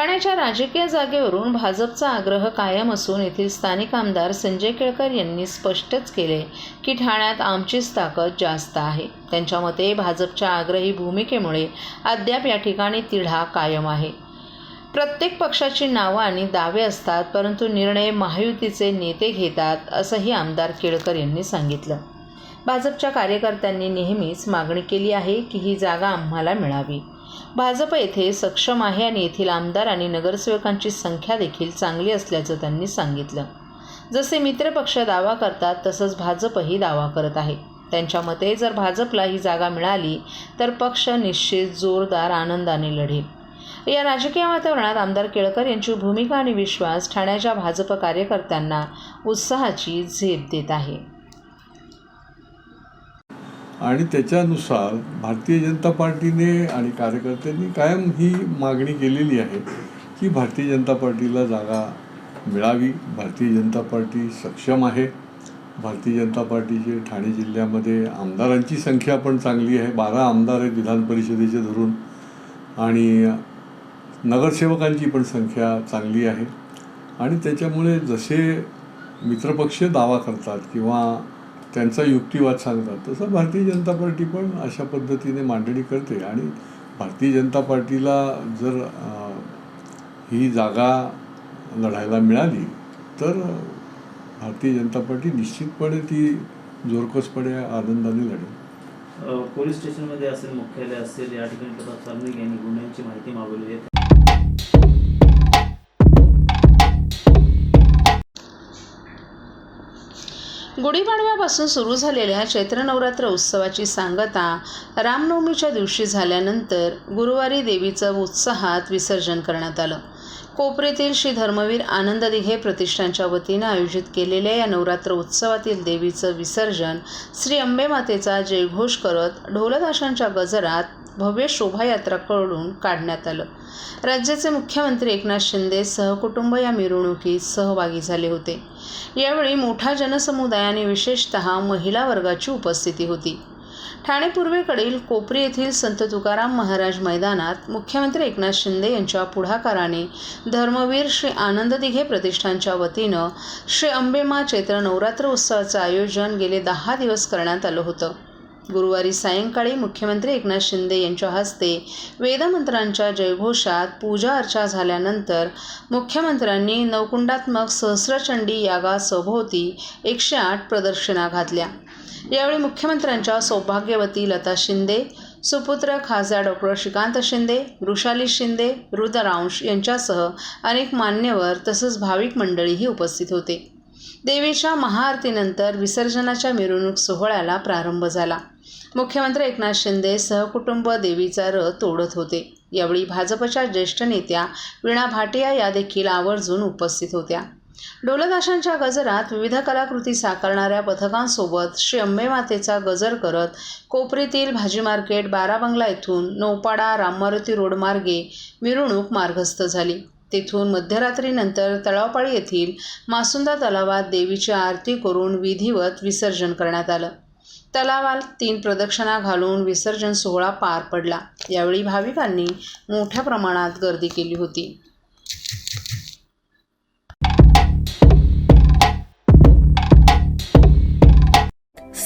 ठाण्याच्या राजकीय जागेवरून भाजपचा आग्रह कायम असून येथील स्थानिक आमदार संजय केळकर यांनी स्पष्टच केले की ठाण्यात आमचीच ताकद जास्त आहे. त्यांच्या मते भाजपच्या आग्रही भूमिकेमुळे अद्याप या ठिकाणी तिढा कायम आहे. प्रत्येक पक्षाची नावं आणि दावे असतात परंतु निर्णय महायुतीचे नेते घेतात असंही आमदार केळकर यांनी सांगितलं. भाजपच्या कार्यकर्त्यांनी नेहमीच मागणी केली आहे की ही जागा आम्हाला मिळावी. भाजप येथे सक्षम आहे आणि येथील आमदार आणि नगरसेवकांची संख्या देखील चांगली असल्याचं त्यांनी सांगितलं. जसे मित्रपक्ष दावा करतात तसंच भाजपही दावा करत आहे. त्यांच्या मते जर भाजपला ही जागा मिळाली तर पक्ष निश्चित जोरदार आनंदाने लढेल. या राजकीय वातावरणात आमदार केळकर यांची भूमिका आणि विश्वास ठाण्याच्या भाजप कार्यकर्त्यांना उत्साहाची झेप देत आहे. आणि त्याच्यानुसार भारतीय जनता पार्टीने आणि कार्यकर्त्यांनी कायम ही मागणी केलेली आहे की भारतीय जनता पार्टीला जागा मिळावी. भारतीय जनता पार्टी सक्षम आहे. भारतीय जनता पार्टीचे ठाणे जिल्ह्यामध्ये आमदारांची संख्या पण चांगली आहे. बारा आमदार आहेत विधान परिषदेचे धरून आणि नगरसेवकांची पण संख्या चांगली आहे. आणि त्याच्यामुळे जसे मित्रपक्ष दावा करतात किंवा त्यांचा युक्तिवाद सांगतात. तसं भारतीय जनता पार्टी पण अशा पद्धतीने मांडणी करते. आणि भारतीय जनता पार्टीला जर ही जागा लढायला मिळाली तर भारतीय जनता पार्टी निश्चितपणे ती जोरकसपणे आनंदाने लढेल. पोलीस स्टेशनमध्ये असेल मुख्यालय असेल या ठिकाणी प्रताप सरनाईक यांनी गुन्ह्यांची माहिती मागवली आहे. गुढीपाडव्यापासून सुरू झालेल्या चैत्र नवरात्र उत्सवाची सांगता रामनवमीच्या दिवशी झाल्यानंतर गुरुवारी देवीचं उत्साहात विसर्जन करण्यात आलं. कोपरेतील श्री धर्मवीर आनंद दिघे प्रतिष्ठानच्या वतीनं आयोजित केलेल्या या नवरात्र उत्सवातील देवीचं विसर्जन श्री अंबे मातेचा जयघोष करत ढोलताशांच्या गजरात भव्य शोभायात्रा करून काढण्यात आलं. राज्याचे मुख्यमंत्री एकनाथ शिंदे सहकुटुंब या मिरवणुकीत सहभागी झाले होते. यावेळी मोठा जनसमुदायाने विशेषतः महिला वर्गाची उपस्थिती होती. ठाणे पूर्वेकडील कोपरी येथील संत तुकाराम महाराज मैदानात मुख्यमंत्री एकनाथ शिंदे यांच्या पुढाकाराने धर्मवीर श्री आनंद दिघे प्रतिष्ठानच्या वतीनं श्री अंबेमा चैत्र नवरात्र उत्सवाचं आयोजन गेले दहा दिवस करण्यात आलं होतं. गुरुवारी सायंकाळी मुख्यमंत्री एकनाथ शिंदे यांच्या हस्ते वेदमंत्रांच्या जयघोषात पूजा अर्चा झाल्यानंतर मुख्यमंत्र्यांनी नवकुंडात्मक सहस्रचंडी यागा सभोवती एकशे आठ प्रदर्शना घातल्या. यावेळी मुख्यमंत्र्यांच्या सौभाग्यवती लता शिंदे सुपुत्र खासदार डॉक्टर श्रीकांत शिंदे वृषाली शिंदे रुद्रांश यांच्यासह अनेक मान्यवर तसंच भाविक मंडळीही उपस्थित होते. देवीच्या महाआरतीनंतर विसर्जनाच्या मिरवणूक सोहळ्याला प्रारंभ झाला. मुख्यमंत्री एकनाथ शिंदे सहकुटुंब देवीचा रथ तोडत होते. यावेळी भाजपच्या ज्येष्ठ नेत्या वीणा भाटिया या देखील आवर्जून उपस्थित होत्या. डोलदाशांच्या गजरात विविध कलाकृती साकारणाऱ्या पथकांसोबत श्री अंबेमातेचा गजर करत कोपरीतील भाजी मार्केट बारा बंगला येथून नौपाडा राममारुती रोड मार्गे मिरवणूक मार्गस्थ झाली. तेथून मध्यरात्रीनंतर तळावपाळी येथील मासुंदा तलावात देवीची आरती करून विधिवत विसर्जन करण्यात आलं. तलावात तीन प्रदक्षिणा घालून विसर्जन सोहळा पार पडला. यावेळी भाविकांनी मोठ्या प्रमाणात गर्दी केली होती.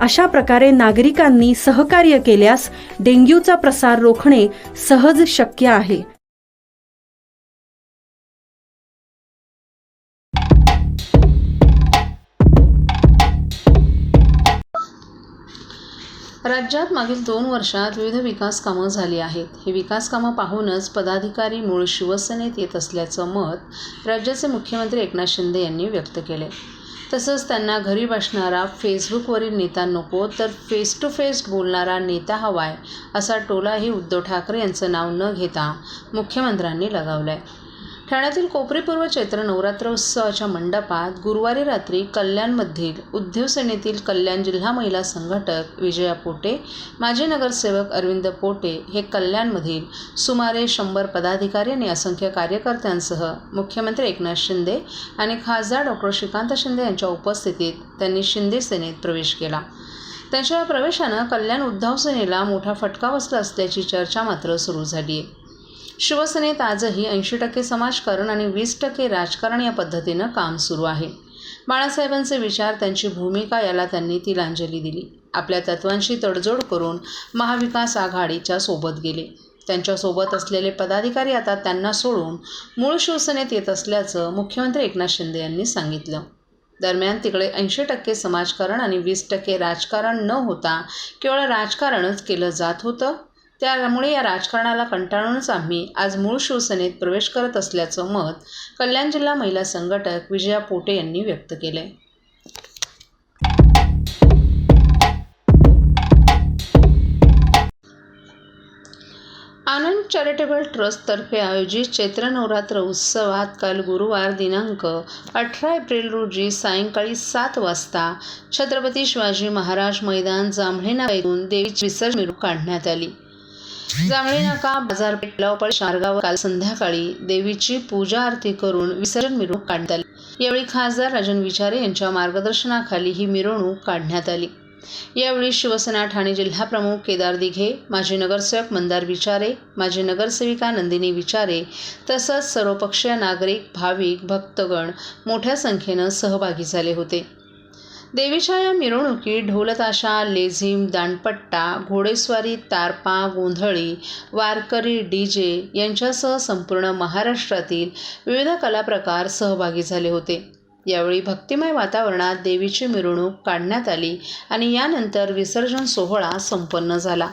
अशा प्रकारे नागरिकांनी सहकार्य केल्यास डेंग्यूचा प्रसार रोखणे सहज शक्य आहे. राज्यात मागील दोन वर्षात विविध विकास कामं झाली आहेत. ही विकास कामं पाहूनच पदाधिकारी मूळ शिवसेनेत येत असल्याचं मत राज्याचे मुख्यमंत्री एकनाथ शिंदे यांनी व्यक्त केले तसंच त्यांना घरी बसणारा फेसबुकवरील नेता नको तर फेस टू फेस बोलणारा नेता हवाय असा टोलाही उद्धव ठाकरे यांचं नाव न घेता मुख्यमंत्र्यांनी लगावलाय. ठाण्यातील कोपरीपूर्व चैत्र नवरात्र उत्सवाच्या मंडपात गुरुवारी रात्री कल्याणमधील उद्योग सेनेतील कल्याण जिल्हा महिला संघटक विजया पोटे माजी नगरसेवक अरविंद पोटे हे कल्याणमधील सुमारे शंभर पदाधिकारी आणि असंख्य कार्यकर्त्यांसह मुख्यमंत्री एकनाथ शिंदे आणि खासदार डॉक्टर श्रीकांत शिंदे यांच्या उपस्थितीत त्यांनी शिंदे सेनेत प्रवेश केला. त्यांच्या या प्रवेशानं कल्याण उद्धव सेनेला मोठा फटका बसला असल्याची चर्चा मात्र सुरू झाली आहे शिवसेनेत आजही ऐंशी टक्के समाजकारण आणि वीस टक्के राजकारण या पद्धतीनं काम सुरू आहे. बाळासाहेबांचे विचार त्यांची भूमिका याला त्यांनी तिलांजली दिली. आपल्या तत्वांशी तडजोड करून महाविकास आघाडीच्या सोबत गेले. त्यांच्यासोबत असलेले पदाधिकारी आता त्यांना सोडून मूळ शिवसेनेत येत असल्याचं मुख्यमंत्री एकनाथ शिंदे यांनी सांगितलं. दरम्यान तिकडे ऐंशी टक्के समाजकारण आणि वीस टक्के राजकारण न होता केवळ राजकारणच केलं जात होतं. त्यामुळे या राजकारणाला कंटाळूनच आम्ही आज मूळ शिवसेनेत प्रवेश करत असल्याचं मत कल्याण जिल्हा महिला संघटक विजया पोटे यांनी व्यक्त केले आनंद चॅरिटेबल ट्रस्टतर्फे आयोजित चैत्र नवरात्र उत्सवात काल गुरुवार दिनांक अठरा एप्रिल रोजी सायंकाळी सात वाजता छत्रपती शिवाजी महाराज मैदान जांभळे नाका येथून देवीची विसर्जन मिरवणूक काढण्यात आली. जांभळी नाका बाजारपेठ लावपळ शारगाव काल संध्याकाळी देवीची पूजा आरती करून विसर्जन मिरवणूक काढण्यात आली. यावेळी खासदार राजन विचारे यांच्या मार्गदर्शनाखाली ही मिरवणूक काढण्यात आली. यावेळी शिवसेना ठाणे जिल्हाप्रमुख केदार दिघे माजी नगरसेवक मंदार विचारे माजी नगरसेविका नंदिनी विचारे तसंच सर्वपक्षीय नागरिक भाविक भक्तगण मोठ्या संख्येनं सहभागी झाले होते. देवीच्या या मिरवणुकीत ढोलताशा लेझिम दांडपट्टा घोडेस्वारी तारपा गोंधळी वारकरी डी जे यांच्यासह संपूर्ण महाराष्ट्रातील विविध कलाप्रकार सहभागी झाले होते. यावेळी भक्तिमय वातावरणात देवीची मिरवणूक काढण्यात आली आणि यानंतर विसर्जन सोहळा संपन्न झाला.